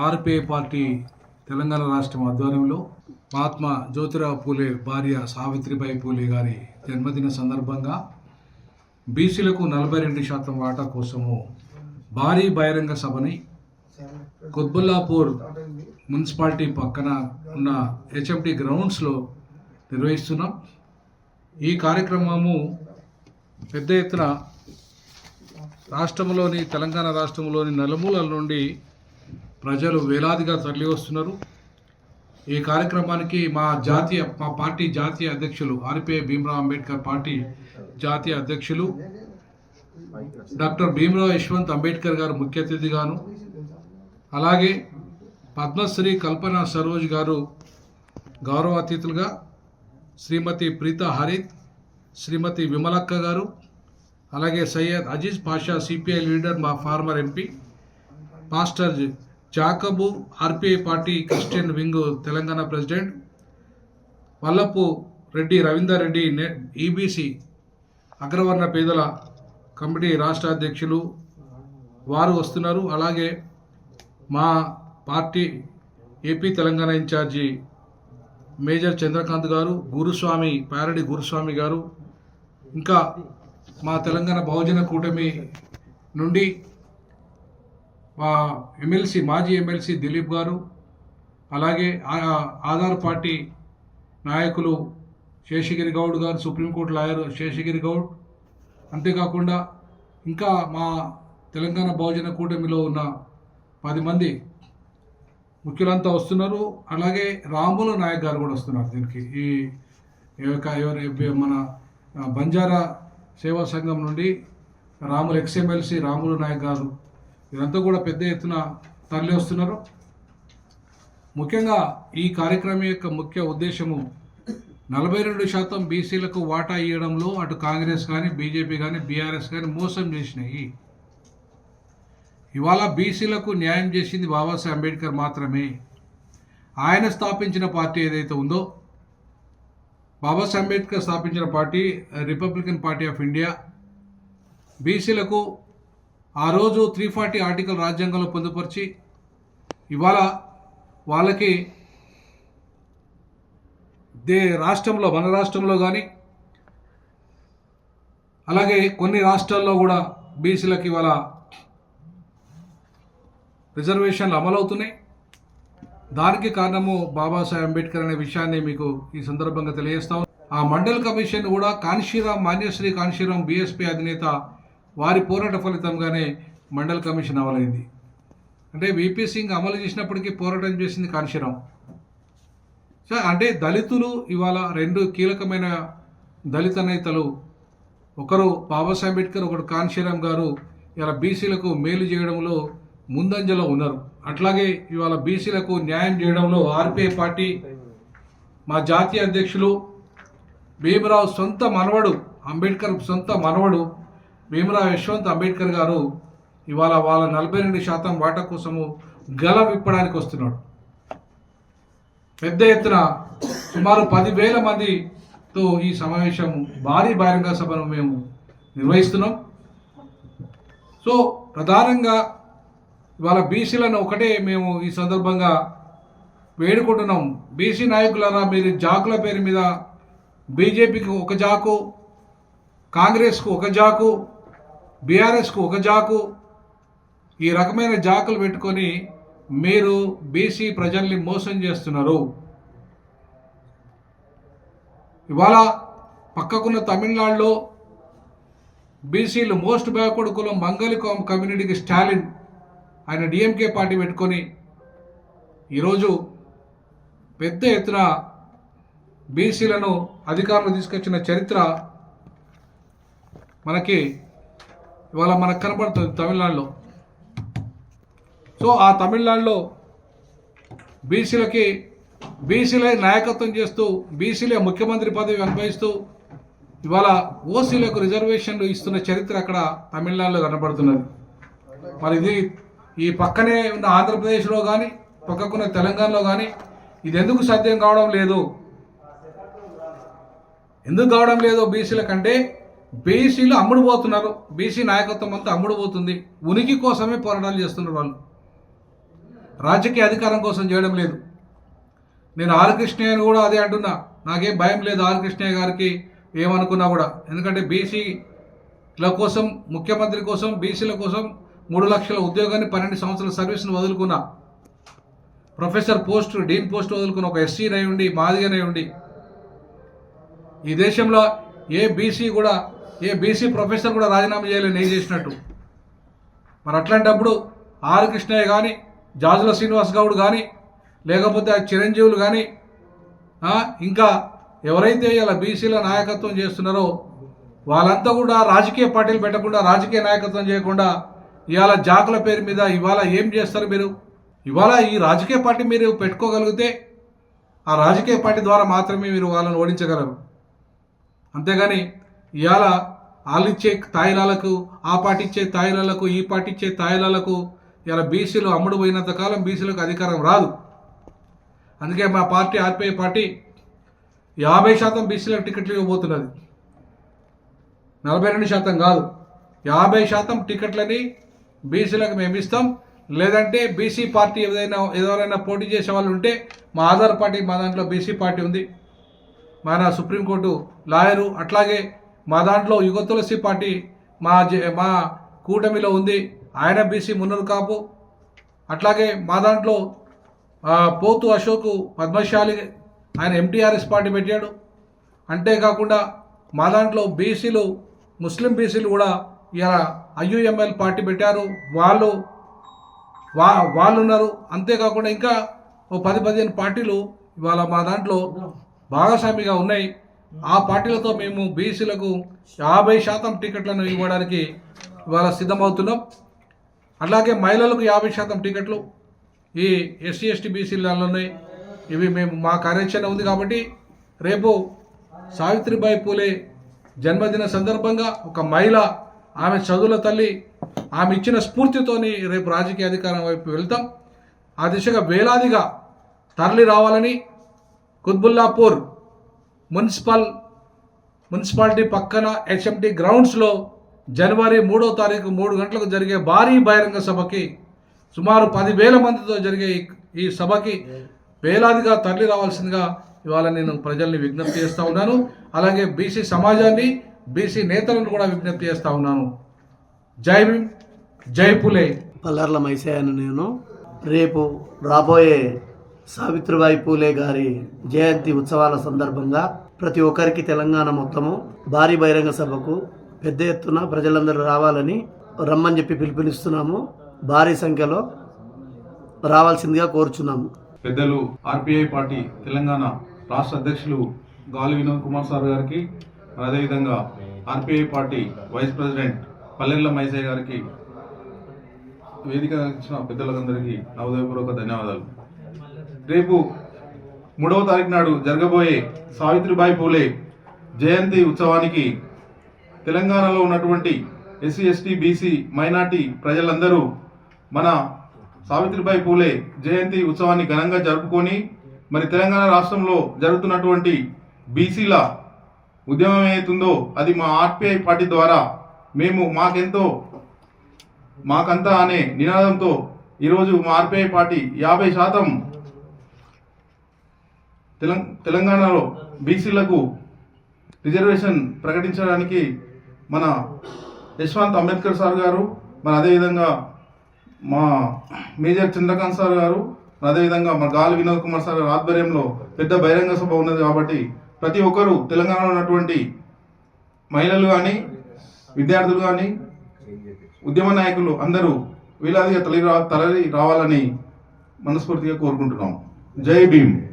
RPI party Telangana రాష్ట్రం ఆధ్వర్యంలో మహాత్మా జ్యోతిరావు పూలే భార్య సావిత్రిబాయి పూలే గారి జన్మదిన సందర్భంగా బీసీలకు నలభై రెండు శాతం వాటా కోసము భారీ బహిరంగ సభని కుత్బుల్లాపూర్ మున్సిపాలిటీ పక్కన ఉన్న హెచ్ఎండి గ్రౌండ్స్లో నిర్వహిస్తున్నాం. ఈ కార్యక్రమము పెద్ద ఎత్తున రాష్ట్రంలోని తెలంగాణ రాష్ట్రంలోని నలుమూలల నుండి ప్రజలు వేలాదిగా తరలి వస్తున్నారు ఈ కార్యక్రమానికి మా జాతీయ మా పార్టీ జాతీయ అధ్యక్షులు ఆర్పిఐ భీమరావు అంబేద్కర్ పార్టీ జాతీయ అధ్యక్షులు డాక్టర్ భీమరావు యశ్వంత్ అంబేద్కర్ గారు ముఖ్య అతిథిగాను అలాగే పద్మశ్రీ కల్పన సరోజ్ గారు గౌరవ అతిథులుగా శ్రీమతి ప్రీత హరిత్ శ్రీమతి విమలక్క గారు అలాగే సయ్యద్ అజీజ్ పాషా సిపిఐ లీడర్ మా former MP pastor Jacob RPI party Christian wing Telangana president Vallapu Reddy Ravinder Reddy EBC అగ్రవర్ణ పేదల కమిటీ రాష్ట్ర అధ్యక్షులు వారు వస్తున్నారు. అలాగే మా party AP Telangana in charge major Chandrakanth garu Guruswamy Paradi గురుస్వామి గారు ఇంకా మా తెలంగాణ బహుజన కూటమి నుండి మా ఎమ్మెల్సీ మాజీ ఎమ్మెల్సీ దిలీప్ గారు అలాగే ఆ- ఆధార్ పార్టీ నాయకులు శేషగిరి గౌడ్ గారు సుప్రీంకోర్టు లాయర్ శేషగిరి గౌడ్. అంతేకాకుండా ఇంకా మా తెలంగాణ బహుజన కూటమిలో ఉన్న పది మంది ముఖ్యులంతా వస్తున్నారు. అలాగే రాములు నాయక్ గారు కూడా వస్తున్నారు దీనికి. ఈ యొక్క ఎవరు మన బంజారా సేవా సంఘం నుండి రాములు ఎక్స్ఎమ్మెల్సీ రాములు నాయక్ గారు ఇదంతా కూడా పెద్ద ఎత్తున తరలి వస్తున్నారు. ముఖ్యంగా ఈ కార్యక్రమం యొక్క ముఖ్య ఉద్దేశము నలభై రెండు శాతం బీసీలకు వాటా ఇవ్వడంలో అటు కాంగ్రెస్ కానీ బీజేపీ కానీ బీఆర్ఎస్ కానీ మోసం చేసినాయి. ఇవాళ బీసీలకు న్యాయం చేసింది బాబాసాహెబ్ అంబేద్కర్ మాత్రమే. ఆయన స్థాపించిన పార్టీ ఏదైతే ఉందో బాబాసాహెబ్ అంబేద్కర్ స్థాపించిన party Republican party of India బీసీలకు ఆ రోజు త్రీ ఫార్టీ ఆర్టికల్ రాజ్యాంగంలో పొందుపరిచి ఇవాళ వాళ్ళకి దే రాష్ట్రంలో మన రాష్ట్రంలో కానీ అలాగే కొన్ని రాష్ట్రాల్లో కూడా బీసీలకు ఇవాళ రిజర్వేషన్లు అమలవుతున్నాయి. దానికి కారణము బాబాసాహెబ్ అంబేద్కర్ అనే విషయాన్ని మీకు ఈ సందర్భంగా తెలియజేస్తాం. ఆ మండల్ కమిషన్ కూడా కాన్షీరామ్ మాన్యశ్రీ కాన్షీరామ్ బీఎస్పీ అధినేత వారి పోరాట ఫలితంగానే మండల్ కమిషన్ అమలైంది. అంటే విపి సింగ్ అమలు చేసినప్పటికీ పోరాటం చేసింది కాన్షీరామ్. సో అంటే దళితులు ఇవాళ రెండు కీలకమైన దళిత నేతలు ఒకరు బాబాసాహెబ్ అంబేద్కర్ ఒకరు కాన్షీరామ్ గారు ఇలా బీసీలకు మేలు చేయడంలో ముందంజలో ఉన్నారు. అట్లాగే ఇవాళ బీసీలకు న్యాయం చేయడంలో ఆర్పిఐ పార్టీ మా జాతీయ అధ్యక్షులు భీమరావు సొంత మనవడు అంబేద్కర్ సొంత మనవడు భీమరావు యశ్వంత్ అంబేద్కర్ గారు ఇవాళ వాళ్ళ నలభై రెండు శాతం వాటా కోసము గలం విప్పడానికి వస్తున్నాడు. పెద్ద ఎత్తున సుమారు పదివేల మందితో ఈ సమావేశం భారీ బహిరంగ సభను మేము నిర్వహిస్తున్నాం. సో ప్రధానంగా ఇవాళ బీసీలను ఒకటే మేము ఈ సందర్భంగా వేడుకుంటున్నాం. బీసీ నాయకులారా మీరు జాకుల పేరు మీద బీజేపీకి ఒక జాకు కాంగ్రెస్కు ఒక జాకు బీఆర్ఎస్కు ఒక జాకు ఈ రకమైన జాకులు పెట్టుకొని మీరు బీసీ ప్రజల్ని మోసం చేస్తున్నారు. ఇవాళ పక్కకున్న తమిళనాడులో బీసీలు మోస్ట్ బ్యాక్వర్డ్ కులం మంగళి కమ్యూనిటీకి స్టాలిన్ ఆయన డిఎంకే పార్టీ పెట్టుకొని ఈరోజు పెద్ద ఎత్తున బీసీలను అధికారంలో తీసుకొచ్చిన చరిత్ర మనకి ఇవాళ మనకు కనబడుతుంది తమిళనాడులో. సో ఆ తమిళనాడులో బీసీలకి బీసీలే నాయకత్వం చేస్తూ బీసీలే ముఖ్యమంత్రి పదవి అనుభవిస్తూ ఇవాళ ఓసీలకు రిజర్వేషన్లు ఇస్తున్న చరిత్ర అక్కడ తమిళనాడులో కనబడుతున్నది మరి ఇది ఈ పక్కనే ఉన్న ఆంధ్రప్రదేశ్లో కానీ పక్కకున్న తెలంగాణలో కానీ ఇది ఎందుకు సాధ్యం కావడం లేదు? ఎందుకు కావడం లేదు బీసీల కంటే? బీసీలు అమ్ముడు పోతున్నారు బీసీ నాయకత్వం అంతా అమ్ముడు పోతుంది ఉనికి కోసమే పోరాటాలు చేస్తున్నారు వాళ్ళు. రాజకీయ అధికారం కోసం చేయడం లేదు. నేను ఆర్ కృష్ణయ్యని కూడా అదే అంటున్నా. నాకేం భయం లేదు ఆర్ గారికి ఏమనుకున్నా కూడా. ఎందుకంటే బీసీల కోసం ముఖ్యమంత్రి కోసం బీసీల కోసం మూడు లక్షల ఉద్యోగాన్ని పన్నెండు సంవత్సరాల సర్వీస్ను వదులుకున్న ప్రొఫెసర్ పోస్ట్ డీన్ పోస్ట్ వదులుకున్న ఒక ఎస్సీనై ఉండి మాదిగనై ఉండి ఈ దేశంలో ఏ బీసీ కూడా ఏ బీసీ ప్రొఫెసర్ కూడా రాజీనామా చేయలేదు నేను చేసినట్టు. మరి అట్లాంటప్పుడు ఆర్ కృష్ణయ్య కానీ జాజుల శ్రీనివాస్ గౌడ్ కానీ లేకపోతే ఆ చిరంజీవులు కానీ ఇంకా ఎవరైతే ఇలా బీసీల నాయకత్వం చేస్తున్నారో వాళ్ళంతా కూడా రాజకీయ పార్టీలు పెట్టకుండా రాజకీయ నాయకత్వం చేయకుండా ఇవాళ జాకుల పేరు మీద ఇవాళ ఏం చేస్తారు మీరు? ఇవాళ ఈ రాజకీయ పార్టీ మీరు పెట్టుకోగలిగితే ఆ రాజకీయ పార్టీ ద్వారా మాత్రమే మీరు వాళ్ళని ఓడించగలరు. అంతేగాని ఇవాళ వాళ్ళు ఇచ్చే తాయిలాలకు ఆ పార్టీ ఇచ్చే తాయిలాలకు ఈ పార్టీ ఇచ్చే తాయిలాలకు ఇలా బీసీలు అమ్ముడు పోయినంత కాలం బీసీలకు అధికారం రాదు. అందుకే మా పార్టీ ఆర్పిఐ పార్టీ యాభై శాతం బీసీలకు టికెట్లు ఇవ్వబోతున్నది. నలభై రెండు శాతం కాదు. యాభై శాతం టికెట్లని బీసీలకు మేము ఇస్తాం. లేదంటే బీసీ పార్టీ ఏదైనా ఎవరైనా పోటీ చేసే వాళ్ళు ఉంటే మా ఆధార్ పార్టీ మా దాంట్లో బీసీ పార్టీ ఉంది. మన సుప్రీంకోర్టు లాయరు అట్లాగే మా దాంట్లో యుగ తులసి పార్టీ మా మా కూటమిలో ఉంది. ఆయన బీసీ మున్నరు కాపు. అట్లాగే మా దాంట్లో పోతు అశోక్ పద్మశాలి ఆయన ఎంటీఆర్ఎస్ పార్టీ పెట్టాడు. అంతేకాకుండా మా దాంట్లో బీసీలు ముస్లిం బీసీలు కూడా ఇలా ఐయుఎంఎల్ పార్టీ పెట్టారు. వాళ్ళు వా వాళ్ళు ఉన్నారు అంతేకాకుండా ఇంకా ఓ పది పదిహేను పార్టీలు ఇవాళ మా దాంట్లో భాగస్వామిగా ఉన్నాయి. ఆ పార్టీలతో మేము బీసీలకు యాభై శాతం టికెట్లను ఇవ్వడానికి ఇవాళ సిద్ధమవుతున్నాం. అలాగే మహిళలకు యాభై శాతం టికెట్లు ఈ ఎస్సీ ఎస్టీ బీసీలలో ఉన్నాయి. ఇవి మేము మా కార్యాచరణ ఉంది కాబట్టి రేపు సావిత్రిబాయి పూలే జన్మదిన సందర్భంగా ఒక మహిళ ఆమె చదువుల తల్లి ఆమె ఇచ్చిన స్ఫూర్తితోని రేపు రాజకీయ అధికారం వైపు వెళ్తాం. ఆ దిశగా వేలాదిగా తరలి రావాలని కుత్బుల్లాపూర్ మున్సిపల్ మున్సిపాలిటీ పక్కన హెచ్ఎండి గ్రౌండ్స్లో జనవరి మూడో తారీఖు మూడు గంటలకు జరిగే భారీ బహిరంగ సభకి సుమారు పదివేల మందితో జరిగే ఈ సభకి వేలాదిగా తరలి రావాల్సిందిగా ఇవాళ నేను ప్రజల్ని విజ్ఞప్తి చేస్తూ ఉన్నాను. అలాగే బీసీ సమాజాన్ని బీసీ నేతలను కూడా విజ్ఞప్తి చేస్తూ ఉన్నాను. జై భీమ్ జై పులే. పల్లార్ల మైసయ్యను నేను. రేపు రాబోయే సావిత్రిబాయి పూలే గారి జయంతి ఉత్సవాల సందర్భంగా ప్రతి ఒక్కరికి తెలంగాణ మొత్తము భారీ బహిరంగ సభకు పెద్ద ఎత్తున ప్రజలందరూ రావాలని రమ్మని చెప్పి పిలుపునిస్తున్నాము. భారీ సంఖ్యలో రావాల్సిందిగా కోరుచున్నాము. పెద్దలు ఆర్పిఐ పార్టీ తెలంగాణ రాష్ట్ర అధ్యక్షులు గాలి వినోద్ కుమార్ సార్ గారికి అదేవిధంగా RPI party vice president Pallela Maisaiah గారికి వేదిక ఇచ్చిన పెద్దలందరికీ నా ఉదయపూర్వక ధన్యవాదాలు. రేపు మూడవ తారీఖు నాడు జరగబోయే సావిత్రిబాయి పూలే జయంతి ఉత్సవానికి తెలంగాణలో ఉన్నటువంటి ఎస్సీ ఎస్టీ బీసీ మైనార్టీ ప్రజలందరూ మన సావిత్రిబాయి పూలే జయంతి ఉత్సవాన్ని ఘనంగా జరుపుకొని మరి తెలంగాణ రాష్ట్రంలో జరుగుతున్నటువంటి బీసీల ఉద్యమం ఏదైతుందో అది మా ఆర్పిఐ పార్టీ ద్వారా మేము మాకెంతో మాకంతా అనే నినాదంతో ఈరోజు మా ఆర్పిఐ పార్టీ యాభై శాతం తెలం తెలంగాణలో బీసీలకు రిజర్వేషన్ ప్రకటించడానికి మన యశ్వంత్ అంబేద్కర్ సార్ గారు మరి అదేవిధంగా మా మేజర్ చంద్రకాంత్ సార్ గారు మరి అదేవిధంగా మా గాలి వినోద్ కుమార్ సార్ గారు ఆధ్వర్యంలో పెద్ద బహిరంగ సభ ఉన్నది కాబట్టి ప్రతి ఒక్కరూ తెలంగాణలో ఉన్నటువంటి మహిళలు కానీ విద్యార్థులు కానీ ఉద్యమ నాయకులు అందరూ వేలాదిగా తరలి రా తరలి రావాలని మనస్ఫూర్తిగా కోరుకుంటున్నాం. జై భీమ్.